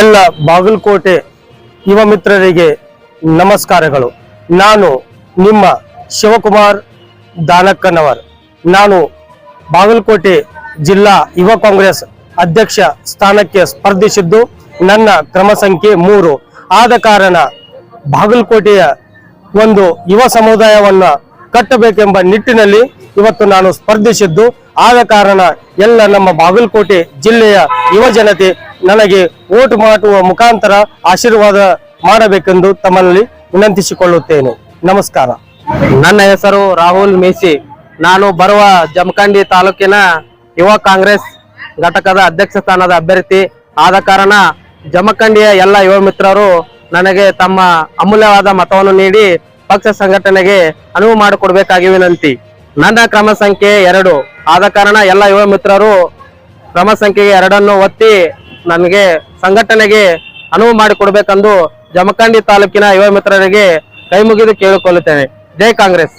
ಎಲ್ಲ ಬಾಗಲಕೋಟೆ ಯುವ ಮಿತ್ರರಿಗೆ ನಮಸ್ಕಾರಗಳು. ನಾನು ನಿಮ್ಮ ಶಿವಕುಮಾರ್ ದಾನಕ್ಕನವರ್. ನಾನು ಬಾಗಲಕೋಟೆ ಜಿಲ್ಲಾ ಯುವ ಕಾಂಗ್ರೆಸ್ ಅಧ್ಯಕ್ಷ ಸ್ಥಾನಕ್ಕೆ ಸ್ಪರ್ಧಿಸಿದ್ದು ನನ್ನ ಕ್ರಮ ಸಂಖ್ಯೆ ಮೂರು. ಆದ ಕಾರಣ ಬಾಗಲಕೋಟೆಯ ಒಂದು ಯುವ ಸಮುದಾಯವನ್ನು ಕಟ್ಟಬೇಕೆಂಬ ನಿಟ್ಟಿನಲ್ಲಿ ಇವತ್ತು ನಾನು ಸ್ಪರ್ಧಿಸಿದ್ದು. ಆದ ಕಾರಣ ಎಲ್ಲ ನಮ್ಮ ಬಾಗಲಕೋಟೆ ಜಿಲ್ಲೆಯ ಯುವ ಜನತೆ ನನಗೆ ಓಟು ಮಾಡುವ ಮುಖಾಂತರ ಆಶೀರ್ವಾದ ಮಾಡಬೇಕೆಂದು ತಮ್ಮಲ್ಲಿ ವಿನಂತಿಸಿಕೊಳ್ಳುತ್ತೇನೆ. ನಮಸ್ಕಾರ. ನನ್ನ ಹೆಸರು ರಾಹುಲ್ ಮೇಸಿ. ನಾನು ಬರುವ ಜಮಖಂಡಿ ತಾಲೂಕಿನ ಯುವ ಕಾಂಗ್ರೆಸ್ ಘಟಕದ ಅಧ್ಯಕ್ಷ ಸ್ಥಾನದ ಅಭ್ಯರ್ಥಿ. ಆದ ಕಾರಣ ಜಮಖಂಡಿಯ ಎಲ್ಲ ಯುವ ಮಿತ್ರರು ನನಗೆ ತಮ್ಮ ಅಮೂಲ್ಯವಾದ ಮತವನ್ನು ನೀಡಿ ಪಕ್ಷ ಸಂಘಟನೆಗೆ ಅನುವು ಮಾಡಿಕೊಡ್ಬೇಕಾಗಿ ವಿನಂತಿ. ನನ್ನ ಕ್ರಮ ಸಂಖ್ಯೆ ಎರಡು. ಆದ ಕಾರಣ ಎಲ್ಲ ಯುವ ಮಿತ್ರರು ಕ್ರಮ ಸಂಖ್ಯೆಗೆ ಎರಡನ್ನು ಒತ್ತಿ ನನಗೆ ಸಂಘಟನೆಗೆ ಅನುವು ಮಾಡಿಕೊಡ್ಬೇಕೆಂದು ಜಮಖಂಡಿ ತಾಲೂಕಿನ ಯುವ ಮಿತ್ರರಿಗೆ ಕೈ ಮುಗಿದು ಕೇಳಿಕೊಳ್ಳುತ್ತೇನೆ. ಜೈ ಕಾಂಗ್ರೆಸ್.